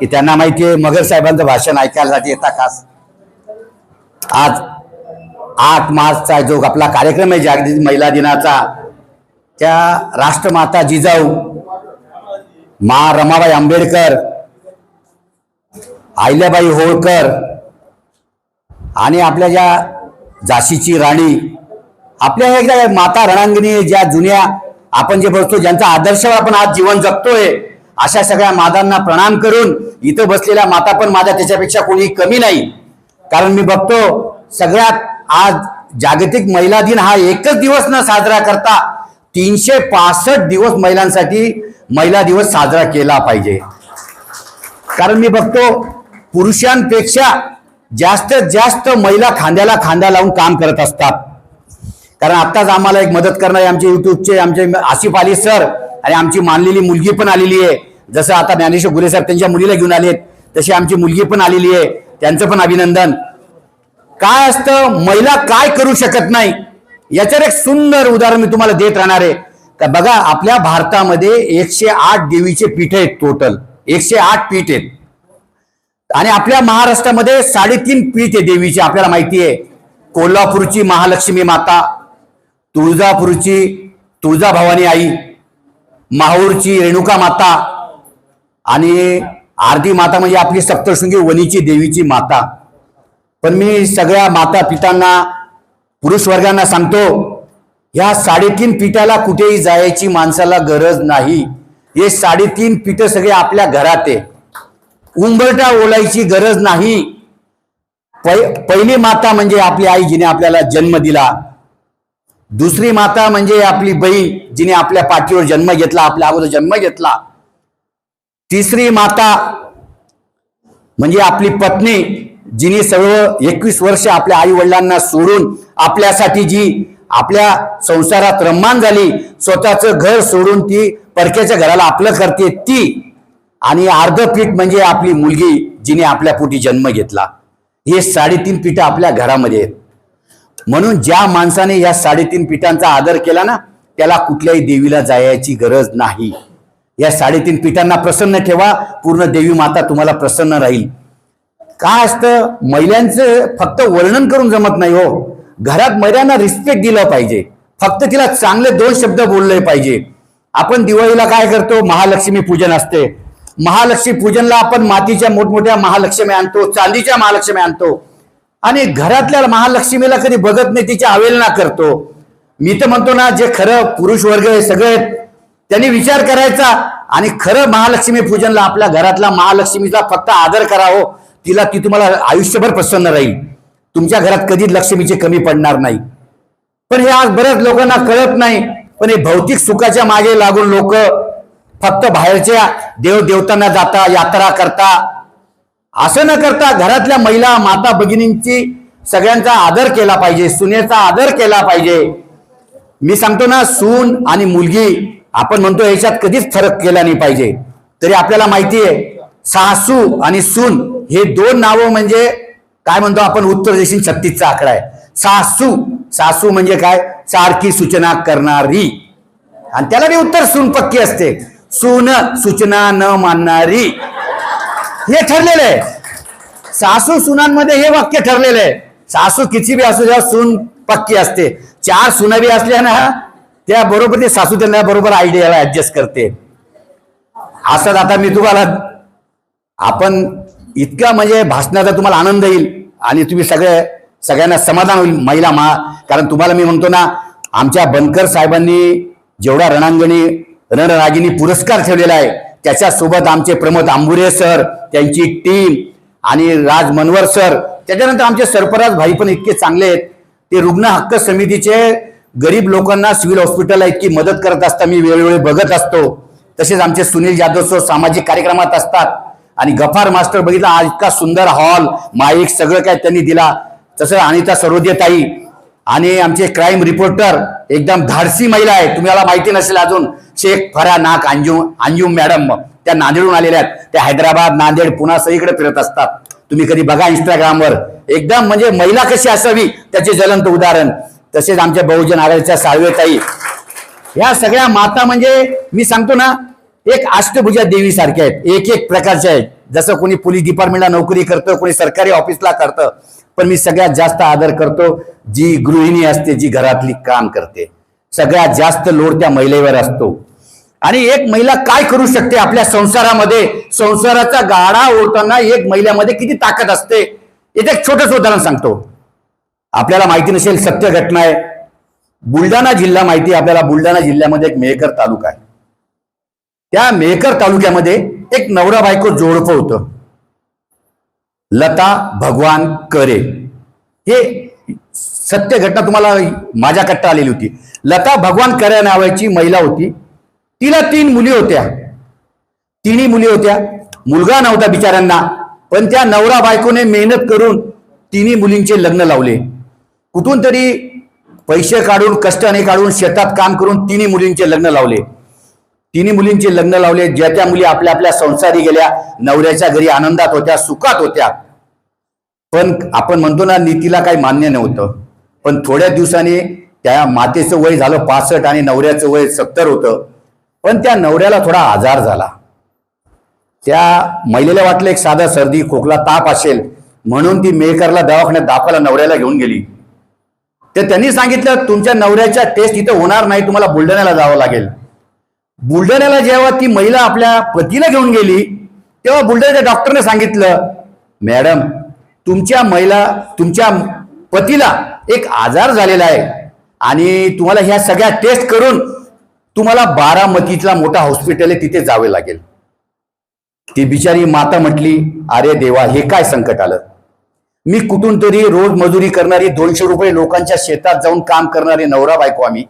की त्यांना माहिती आहे मगर साहेबांचं भाषण ऐकायसाठी येता खास. आज आठ मार्चचा जो आपला कार्यक्रम आहे जागतिक महिला दिनाचा त्या राष्ट्रमाता जिजाऊ मा रमाबाई आंबेडकर अहिल्याबाई होळकर आणि आपल्या ज्या झाशीची राणी आपल्या एकदा माता रणांगणी ज्या जुन्या आपण जे बघतो ज्यांचा आदर्शावर आपण आज जीवन जगतोय अशा सगळ्या मातांना प्रणाम करून इथं बसलेल्या माता पण माझ्या त्याच्यापेक्षा कोणी कमी नाही. कारण मी बघतो सगळ्यात आज जागतिक महिला दिन हा एकच दिवस न साजरा करता तीनशे पासष्ट दिवस महिलांसाठी महिला दिवस साजरा केला पाहिजे. कारण मी बघतो पुरुषांपेक्षा जास्तीत जास्त महिला खांद्याला खांदा लावून काम करत असतात. कारण आत्ताच आम्हाला एक मदत करणारे आमचे युट्यूबचे आमचे आसिफ अली सर आणि आमची मानलेली मुलगी पण आलेली आहे. जसं आता ज्ञानेश्वर गुले साहेब त्यांच्या मुलीला घेऊन आलेत तशी आमची मुलगी पण आलेली आहे. त्यांचं पण अभिनंदन. काय असतं? महिला काय करू शकत नाही? याच्यावर एक सुंदर उदाहरण मी तुम्हाला देत राहणार आहे. का बघा आपल्या भारतामध्ये एकशे आठ देवीचे पीठ आहेत टोटल एकशे आठ पीठ आहेत. आणि आपल्या महाराष्ट्रामध्ये साडेतीन पीठ आहे देवीचे आपल्याला माहिती आहे. कोल्हापूरची महालक्ष्मी माता तुळजापूरची तुळजाभवानी आई माहूरची रेणुका माता आणि आरती माता म्हणजे आपली सप्तशृंगी वनीची देवीची माता. पण मी सगळ्या माता पितांना पुरुष वर्गांना सांगतो ह्या साडेतीन पिठाला कुठेही जायची माणसाला गरज नाही. हे साडेतीन पिठ सगळे आपल्या घरात आहे. उंबरटा ओलायची गरज नाही. पै- पहिली माता म्हणजे आपली आई जिने आपल्याला जन्म दिला. दुसरी माता म्हणजे आपली बहीण जिने आपल्या पाठीवर जन्म घेतला आपल्या अगोदर जन्म घेतला. तिसरी माता म्हणजे आपली पत्नी जिने सर्व एकवीस वर्ष आपल्या आई वडिलांना सोडून आपल्यासाठी जी आपल्या संसारात रम्मान झाली स्वतःचं घर सोडून ती परक्याच्या घराला आपलं करते ती. आणि अर्ध पीठ म्हणजे आपली मुलगी जिने आपल्या पोटी जन्म घेतला. हे साडेतीन पीठ आपल्या घरामध्ये आहेत. म्हणून ज्या माणसाने या साडेतीन पिठांचा आदर केला ना त्याला कुठल्याही देवीला जायची गरज नाही. या साडेतीन पिठांना प्रसन्न ठेवा. पूर्ण देवी माता तुम्हाला प्रसन्न राहील. काय असतं? महिलांचं फक्त वर्णन करून जमत नाही हो. घरात महिलांना रिस्पेक्ट दिलं पाहिजे. फक्त तिला चांगले दोन शब्द बोलले पाहिजे. आपण दिवाळीला काय करतो? महालक्ष्मी पूजन असते. महालक्ष्मी पूजनला आपण मातीच्या मोठमोठ्या महालक्ष्मी आणतो चांदीच्या महालक्ष्मी आणतो. आणि घरातल्या महालक्ष्मीला कधी बघत नाही तिची अवेलना करतो. मी तर म्हणतो ना जे खरं पुरुष वर्ग हे सगळे त्यांनी विचार करायचा आणि खरं महालक्ष्मी पूजनला आपल्या घरातला महालक्ष्मीचा फक्त आदर करावं तिला ती तुम्हाला आयुष्यभर प्रसन्न राहील. तुमच्या घरात कधीच लक्ष्मीची कमी पडणार नाही. पण हे आज बऱ्याच लोकांना कळत नाही पण हे भौतिक सुखाच्या मागे लागून लोक फक्त बाहेरच्या देवदेवतांना जाता यात्रा करता. असं न करता घरातल्या महिला माता भगिनींची सगळ्यांचा आदर केला पाहिजे सुनेचा आदर केला पाहिजे. मी सांगतो ना सून आणि मुलगी आपण म्हणतो याच्यात कधीच फरक केला नाही पाहिजे. तरी आपल्याला माहिती आहे सासू आणि सून हे दोन नावं म्हणजे काय म्हणतो आपण? उत्तर देशील छत्तीसचा आकडा आहे. सासू सासू म्हणजे काय? सारखी सूचना करणारी. आणि त्याला बी उत्तर सून पक्की असते. सून सूचना न मानणारी. हे ठरलेलं आहे. सासू सुनांमध्ये हे वाक्य ठरलेलं आहे. सासू किती बी असू द्या सून पक्की असते. चार सुना बी असल्या ना त्या बरोबर ते सासू त्यांना बरोबर आयडियाला ऍडजस्ट करते. असं आता मी तुम्हाला आपण इतका म्हणजे भाषणाचा तुम्हाला आनंद येईल आणि तुम्ही सगळे सगळ्यांना समाधान होईल महिला मा कारण तुम्हाला मी म्हणतो ना आमच्या बनकर साहेबांनी जेवढा रणांगणी रणरागिनी पुरस्कार ठेवलेला आहे त्याच्यासोबत आमचे प्रमोद आंबुरे सर त्यांची टीम आणि राज मनवर सर त्याच्यानंतर आमचे सरफराज भाई पण इतके चांगले आहेत. ते रुग्ण हक्क समितीचे गरीब लोकांना सिव्हिल हॉस्पिटलला इतकी मदत करत असता मी वेळोवेळी बघत असतो. तसेच आमचे सुनील जाधव सर सामाजिक कार्यक्रमात असतात. आणि गफार मास्टर बघितला आज इतका सुंदर हॉल माईक सगळं काय त्यांनी दिला. तसं अनिता सरोदे ताई आणि आमचे क्राईम रिपोर्टर एकदम धाडसी महिला आहे. तुम्हाला माहिती नसेल अजून शेख फरा नाक अंजू अंजुम मॅडम त्या नांदेडून आलेल्या आहेत. त्या हैदराबाद नांदेड पुन्हा सगळीकडे फिरत असतात. तुम्ही कधी बघा इंस्टाग्रामवर एकदम म्हणजे महिला कशी असावी त्याचे ज्वलंत उदाहरण. तसेच आमच्या बहुजन आघाडीच्या साळवेताई. ह्या सगळ्या माता म्हणजे मी सांगतो ना एक अष्टभुजा देवी सारख्या आहेत एक एक प्रकारच्या आहेत. जसं कोणी पोलीस डिपार्टमेंटला नोकरी करतं कोणी सरकारी ऑफिसला करतं पण मी सगळ्यात जास्त आदर करतो जी गृहिणी असते जी घरातली काम करते. सगळ्यात जास्त लोड त्या महिलेवर असतो. आणि एक महिला काय करू शकते आपल्या संसारामध्ये? संसाराचा गाडा ओढताना एक महिलामध्ये किती ताकद असते? याचं एक छोटंसं उदाहरण सांगतो. आपल्याला माहिती नसेल सत्य घटना आहे. बुलढाणा जिल्हा माहिती आपल्याला. बुलढाणा जिल्ह्यामध्ये एक मेहकर तालुका आहे. त्या मेहकर तालुक्यामध्ये एक नवरा बायको जोडपं होतं. लता भगवान करे. हे सत्य घटना तुम्हाला माझ्या कट्टा आलेली होती. लता भगवान करे नावाची महिला होती. तिला तीन मुली होत्या. तिन्ही मुली होत्या. मुलगा नव्हता बिचाऱ्यांना. पण त्या नवरा बायकोने मेहनत करून तिन्ही मुलींचे लग्न लावले. कुठून तरी पैसे काढून कष्टाने काढून शेतात काम करून तिन्ही मुलींचे लग्न लावले. तिन्ही मुलींचे लग्न लावले. ज्या त्या मुली आपल्या आपल्या संसारी गेल्या नवऱ्याच्या घरी आनंदात होत्या सुखात होत्या. पण आपण म्हणतो ना नीतीला काही मान्य नव्हतं. पण थोड्या दिवसांनी त्या मातेचं वय झालं पासष्ट आणि नवऱ्याचं वय सत्तर होतं. पण त्या नवऱ्याला थोडा आजार झाला. त्या महिलेला वाटलं एक साधा सर्दी खोकला ताप असेल. म्हणून ती मेकरला दवाखान्यात दाखवायला नवऱ्याला घेऊन गेली. तर त्यांनी सांगितलं तुमच्या नवऱ्याच्या टेस्ट इथं होणार नाही तुम्हाला बुलढाण्याला जावं लागेल. बुलढाण्याला जेव्हा ती महिला आपल्या पतीला घेऊन गेली तेव्हा बुलढाण्याच्या डॉक्टरने सांगितलं मॅडम तुमच्या महिला तुमच्या पतीला एक आजार झालेला आहे आणि तुम्हाला ह्या सगळ्या टेस्ट करून तुम्हाला बारामतीतला मोठा हॉस्पिटल आहे तिथे जावे लागेल. ती बिचारी माता म्हटली अरे देवा हे काय संकट आलं? मी कुठून तरी रोज मजुरी करणारी दोनशे रुपये लोकांच्या शेतात जाऊन काम करणारे नवरा बायको आम्ही.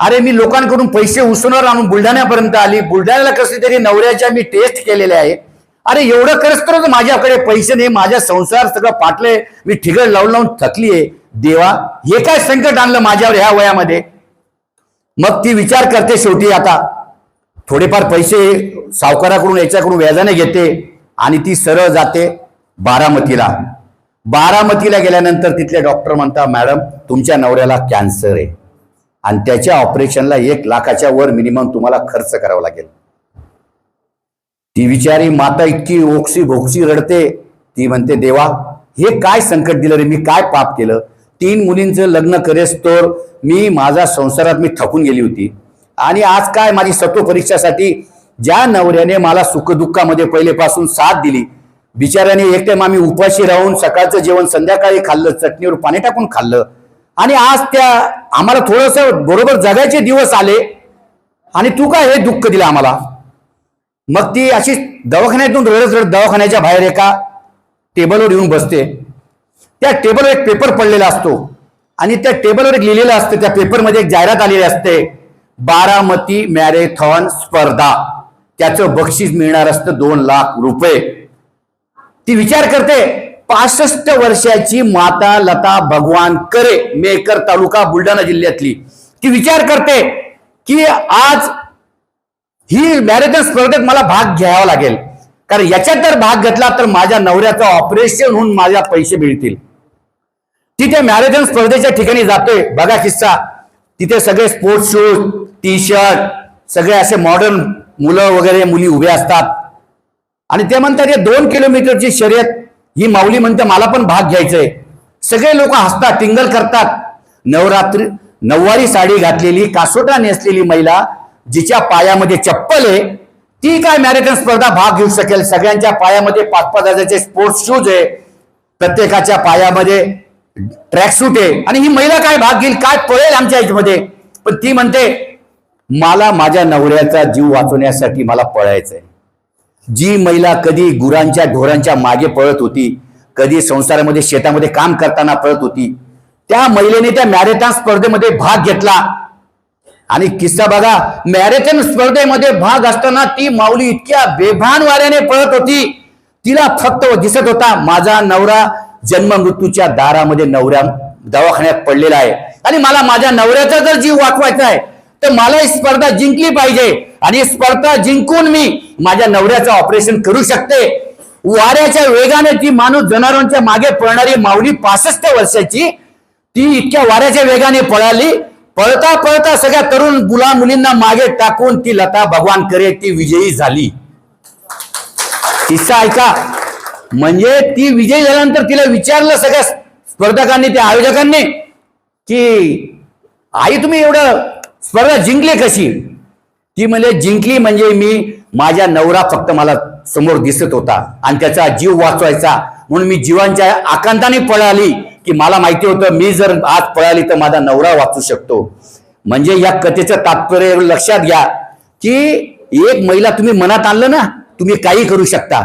अरे मी लोकांकडून पैसे उसणार आणून बुलढाण्यापर्यंत आली. बुलढाण्याला कसली तरी नवऱ्याच्या मी टेस्ट केलेल्या आहे. अरे एवढं करत तर माझ्याकडे पैसे नाही माझ्या संसार सगळं पाटले मी ठिगळ लावून लावून थकलीये. देवा हे काय संकट आणलं माझ्यावर ह्या वयामध्ये? मग ती विचार करते शेवटी आता. थोडेफार पैसे सावकाराकडून याच्याकडून व्याजाने घेते आणि ती सरळ जाते बारामतीला. बारामतीला गेल्यानंतर तिथले डॉक्टर म्हणता मॅडम तुमच्या नवऱ्याला कॅन्सर आहे आणि त्याच्या ऑपरेशनला एक लाखाच्या वर मिनिमम तुम्हाला खर्च करावा लागेल. ती विचारी माता इतकी ओक्सी भोक्सी रडते. ती म्हणते देवा हे काय संकट दिलं रे? मी काय पाप केलं? तीन मुलींचं लग्न करेस तर. मी माझा संसारात मी थकून गेली होती. आणि आज काय माझी सत्व परीक्षासाठी ज्या नवऱ्याने मला सुखदुःखामध्ये पहिलेपासून साथ दिली बिचाऱ्याने एक टाइम आम्ही उपाशी राहून सकाळचं जेवण संध्याकाळी खाल्लं चटणीवर पाणी टाकून खाल्लं. आणि आज त्या आम्हाला थोडस बरोबर जगायचे दिवस आले. आणि तू काय हे दुःख दिलं आम्हाला? मग ती अशी दवाखान्यातून रडत रडत दवाखान्याच्या बाहेर एका टेबलवर येऊन बसते. त्या टेबलवर एक पेपर पडलेला असतो. आणि त्या टेबलवर एक लिहिलेलं असतं. त्या पेपरमध्ये एक जाहिरात आलेली असते. बारामती मॅरेथॉन स्पर्धा. त्याचं बक्षीस मिळणार असतं दोन लाख रुपये. ती विचार करते पासष्ट वर्षाची माता लता भगवान करे मेकर तालुका बुलढाणा जिल्ह्यातली. ती विचार करते की आज ही मॅरेथॉन स्पर्धेत मला भाग घ्यावा लागेल. कारण याच्यात जर भाग घेतला तर माझ्या नवऱ्याचं ऑपरेशन होऊन माझ्या पैसे मिळतील. तिथे मॅरेथॉन स्पर्धेच्या ठिकाणी जाते बघा किस्सा. तिथे सगळे स्पोर्ट्स शूज टी शर्ट सगळे असे मॉडर्न मुलं वगैरे मुली उभे असतात. आणि ते म्हणतात हे दोन किलोमीटरची शर्यत ही माऊली म्हणते मला पण भाग घ्यायचंय. सगळे लोक हसतात टिंगल करतात. नवरात्री नऊवारी साडी घातलेली कासोटा नेसलेली महिला जिच्या पायामध्ये चप्पल आहे ती काय मॅरेथॉन स्पर्धा भाग घेऊ शकेल? सगळ्यांच्या पायामध्ये पाच पाच हजारचे स्पोर्ट्स शूज आहे. प्रत्येकाच्या पायामध्ये ट्रॅक सूट आहे. आणि ही महिला काय भाग घेईल काय पळेल आमच्या याच्यामध्ये? पण ती म्हणते मला माझ्या नवऱ्याचा जीव वाचवण्यासाठी मला पळायचंय. जी महिला कधी गुरांच्या ढोरांच्या मागे पळत होती कधी संसारामध्ये शेतामध्ये काम करताना पळत होती त्या महिलेने त्या मॅरेथॉन स्पर्धेमध्ये भाग घेतला. आणि किस्सा बघा मॅरेथॉन स्पर्धेमध्ये भाग असताना ती माऊली इतक्या बेभान वाऱ्याने पळत होती. तिला फक्त दिसत होता माझा नवरा जन्म मृत्यूच्या दारामध्ये नवऱ्या दवाखान्यात पडलेला आहे. आणि मला माझ्या नवऱ्याचा जर जीव वाचवायचा आहे तर मला ही स्पर्धा जिंकली पाहिजे. आणि स्पर्धा जिंकून मी माझ्या नवऱ्याचं ऑपरेशन करू शकते. वाऱ्याच्या वेगाने ती माणूस जनावरांच्या मागे पळणारी माऊली पासष्ट वर्षाची ती इतक्या वाऱ्याच्या वेगाने पळाली. पळता पळता सगळ्या तरुण मुला मुलींना मागे टाकून ती लता भगवान करे ती विजयी झाली. किस्सा ऐका. म्हणजे ती विजयी झाल्यानंतर तिला विचारलं सगळ्या स्पर्धकांनी त्या आयोजकांनी की आई तुम्ही एवढं स्पर्धा जिंकली कशी? ती म्हणजे जिंकली म्हणजे मी माझ्या नवरा फक्त मला समोर दिसत होता आणि त्याचा जीव वाचवायचा. म्हणून मी जीवांच्या आकांताने पळाली की मला माहिती होतं मी जर आज पळाली तर माझा नवरा वाचू शकतो. म्हणजे या कथेचं तात्पर्य लक्षात घ्या की एक महिला तुम्ही मनात आणलं ना तुम्ही काही करू शकता.